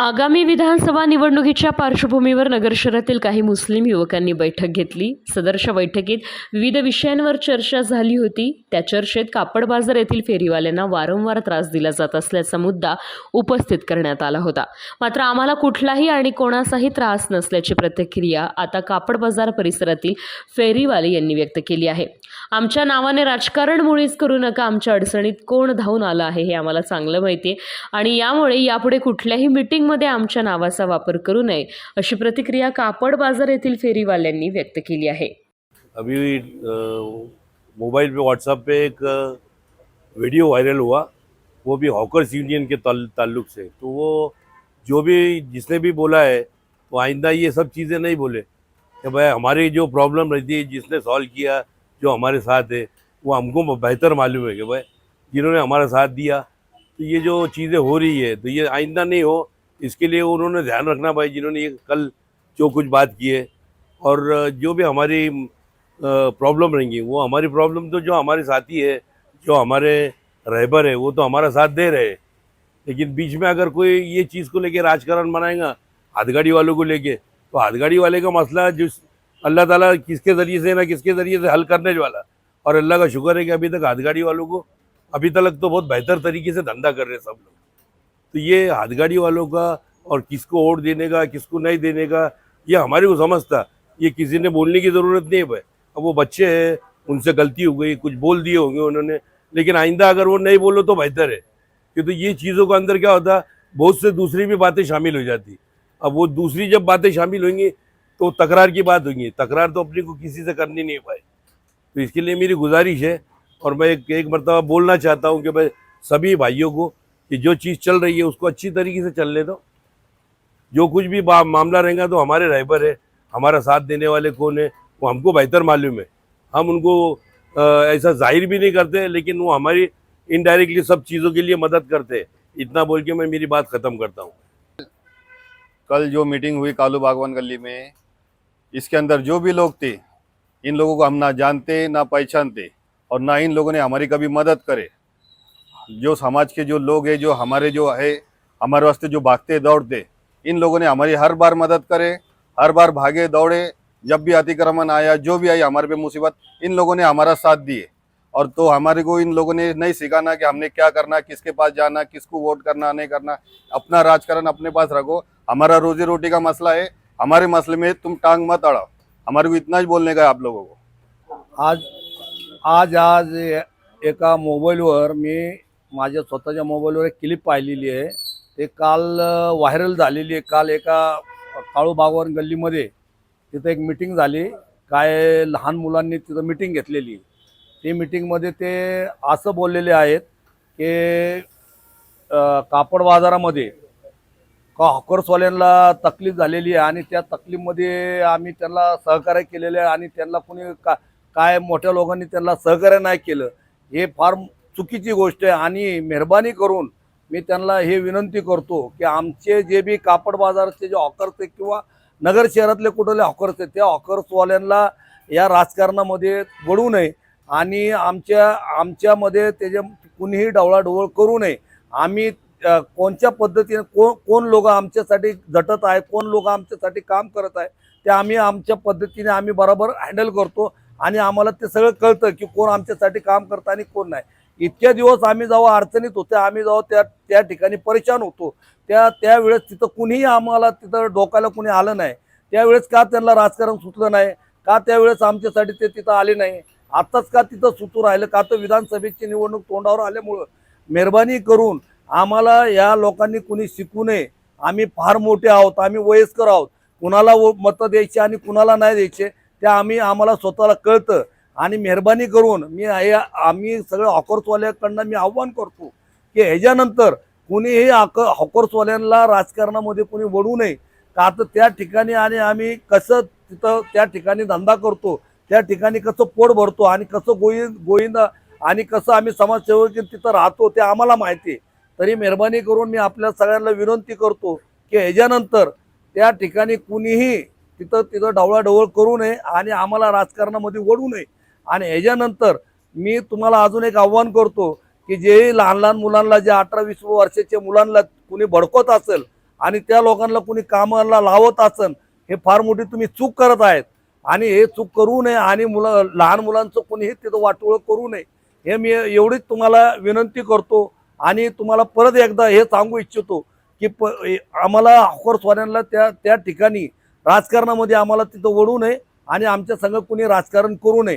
आगामी विधानसभा निवडणुकीच्या पार्श्वभूमीवर नगर शहरातील काही मुस्लिम युवकांनी बैठक घेतली. सदरच्या बैठकीत विविध विषयांवर चर्चा झाली होती. त्या चर्चेत कापड बाजार येथील फेरीवाल्यांना वारंवार त्रास दिला जात असल्याचा मुद्दा उपस्थित करण्यात आला होता. मात्र आम्हाला कुठलाही आणि कोणाचाही त्रास नसल्याची प्रतिक्रिया आता कापड बाजार परिसरातील फेरीवाले यांनी व्यक्त केली आहे. आमच्या नावाने राजकारण मुळीच करू नका आमच्या अडचणीत कोण धावून आलं आहे हे आम्हाला चांगलं माहिती आहे. आणि यामुळे यापुढे कुठल्याही फेरीमध्ये आमच्या नावाचा वापर करू नये अशी प्रतिक्रिया कापड बाजार येथील फेरीवाल्यांनी व्यक्त केली आहे. अभी मोबाइल पे व्हाट्सएप पे एक अ, वीडियो वायरल हुआ वो भी हॉकर्स यूनियन के ताल, ताल्लुक से। तो वो जो भी जिसने भी बोला है वो आइंदा ये सब चीज़ें नहीं बोले कि भाई हमारी जो प्रॉब्लम रहती है जिसने सॉल्व किया जो हमारे साथ है वो हमको बेहतर मालूम है कि भाई जिन्होंने हमारा साथ दिया तो ये जो चीज़ें हो रही है तो ये आइंदा नहीं हो इसके लिए उन्होंने ध्यान रखना भाई, जिन्होंने ये कल जो कुछ बात की है। और जो भी हमारी प्रॉब्लम रहेंगी, वो हमारी प्रॉब्लम तो जो हमारे साथी है, जो हमारे रहबर है, वो तो हमारा साथ दे रहे लेकिन बीच में अगर कोई ये चीज़ को लेके राजकारण बनाएगा, हाथगाड़ी वालों को लेके तो हाथगाड़ी वाले का मसला जिस अल्लाह ताला किसके ज़रिए से ना किसके ज़रिए से हल करने वाला। और अल्लाह का शुक्र है कि अभी तक हाथगाड़ी वालों को, अभी तक तो बहुत बेहतर तरीके से धंधा कर रहे हैं सब लोग। तो ये हाथगाड़ी वालों का और किसको वोट देने का किसको नहीं देने का ये हमारे को समझता। ये किसी ने बोलने की ज़रूरत नहीं है भाई। अब वो बच्चे हैं उनसे गलती हो गई कुछ बोल दिए होंगे उन्होंने। लेकिन आइंदा अगर वो नहीं बोलो तो बेहतर है। क्योंकि तो ये चीज़ों के अंदर क्या होता बहुत से दूसरी भी बातें शामिल हो जाती। अब वो दूसरी जब बातें शामिल होंगी तो तकरार की बात होगी। तकरार तो अपने को किसी से करनी नहीं भाई। तो इसके लिए मेरी गुजारिश है और मैं एक, एक मरतबा बोलना चाहता हूँ कि भाई सभी भाइयों को कि जो चीज़ चल रही है उसको अच्छी तरीके से चलने दो। जो कुछ भी मामला रहेगा तो हमारे रहबर है, हमारा साथ देने वाले कौन है, वो हमको बेहतर मालूम है। हम उनको ऐसा ज़ाहिर भी नहीं करते, लेकिन वो हमारी इनडायरेक्टली सब चीज़ों के लिए मदद करते हैं। इतना बोल के मैं मेरी बात ख़त्म करता हूँ। कल जो मीटिंग हुई कालू बागवान गली में, इसके अंदर जो भी लोग थे, इन लोगों को हम ना जानते, ना पहचानते, और ना इन लोगों ने हमारी कभी मदद करे। जो समाज के जो लोग है, जो हमारे जो है, हमारे वास्ते जो भागते, दौड़ते, इन लोगों ने हमारी हर बार मदद करे, हर बार भागे, दौड़े, जब भी अतिक्रमण आया, जो भी आई, हमारे पे मुसीबत, इन लोगों ने हमारा साथ दिए। और तो हमारे को इन लोगों ने नहीं सिखाना कि हमने क्या करना, किसके पास जाना, किसको वोट करना, नहीं करना। अपना राजकारण अपने पास रखो। हमारा रोजी रोटी का मसला है। हमारे मसले में तुम टांग मत अड़ाओ। हमारे को इतना ही बोलने का आप लोगों को। आज आज आज एका मोबाईलवर मी माझ्या स्वतःच्या मोबाईलवर एक क्लिप पाहिलेली आहे. ते काल व्हायरल झालेली आहे. काल एका काळू बागवान गल्लीमध्ये तिथं एक मिटिंग झाली. काय लहान मुलांनी तिथं मिटिंग घेतलेली. ती मिटिंगमध्ये ते असं बोललेले आहेत की कापड बाजारामध्ये का हॉकर्सवाल्यांना तकलीफ झालेली आहे आणि त्या तकलीफमध्ये आम्ही त्यांना सहकार्य केलेलं आहे आणि त्यांना कोणी का काय मोठ्या लोकांनी त्यांना सहकार्य नाही केलं हे फार चुकीची गोष्ट आहे आणि मेहरबानी करून मी त्यांना हे विनंती करतो की आमचे जे बी कापड बाजारचे जे हॉकर्स आहेत किंवा नगर शहरातले कुठले हॉकर्स आहेत त्या ऑकर्सवाल्यांना या राजकारणामध्ये वळू नये आणि आमच्या आमच्यामध्ये त्याच्या कुणीही डवळाढवळ करू नये. आम्ही कोणत्या पद्धतीने कोण कोण लोक आमच्यासाठी झटत आहे कोण लोक आमच्यासाठी काम करत आहे ते आम्ही आमच्या पद्धतीने आम्ही बरोबर हँडल करतो आणि आम्हाला ते सगळं कळतं की कोण आमच्यासाठी काम करतं आणि कोण नाही. इतक्या दिवस आम्ही जेव्हा अडचणीत होते आम्ही जेव्हा त्या त्या ठिकाणी परेशान होतो त्या त्यावेळेस तिथं कुणीही आम्हाला तिथं डोकायला कुणी आलं नाही. त्यावेळेस का त्यांना राजकारण सुचलं नाही? का त्यावेळेस आमच्यासाठी ते तिथं आले नाही? आत्ताच का तिथं सुचू राहिलं? का तर विधानसभेची निवडणूक तोंडावर आल्यामुळं? मेहरबानी करून आम्हाला या लोकांनी कुणी शिकू नये. आम्ही फार मोठे आहोत आम्ही वयस्कर आहोत. कुणाला व- मतं द्यायचे आणि कुणाला नाही द्यायचे ते आम्ही आम्हाला स्वतःला कळतं. आणि मेहरबानी करून मी हे आम्ही सगळं हॉकर्सवाल्याकडनं मी आव्हान करतो की ह्याच्यानंतर कुणीही आक हॉकर्सवाल्यांना राजकारणामध्ये कुणी वळू नये. का तर त्या ठिकाणी आणि आम्ही कसं तिथं त्या ठिकाणी धंदा करतो त्या ठिकाणी कसं पोट भरतो आणि कसं गोई गोविंदा आणि कसं आम्ही समाजसेवक तिथं राहतो ते आम्हाला माहिती आहे. तरी मेहरबानी करून मी आपल्या सगळ्यांना विनंती करतो की ह्याच्यानंतर त्या ठिकाणी कुणीही तिथं तिथं ढवळाढवळ करू नये आणि आम्हाला राजकारणामध्ये वळू नये. आणि ह्याच्यानंतर मी तुम्हाला अजून एक आव्हान करतो की जे लहान लहान मुलांना जे अठरा वीस वर्षाच्या मुलांना कुणी भडकवत असेल आणि त्या लोकांना कुणी कामाला लावत असेल हे फार मोठी तुम्ही चूक करत आहेत. आणि हे चूक करू नये आणि मुलं लहान मुलांचं कोणीही तिथं वाटोळं करू नये हे मी एवढीच तुम्हाला विनंती करतो. आणि तुम्हाला परत एकदा हे सांगू इच्छितो की प आम्हाला हॉकरस्वाऱ्यांना त्या त्या ठिकाणी राजकारणामध्ये आम्हाला तिथं वडू नये आणि आमच्या संघ कुणी राजकारण करू नये.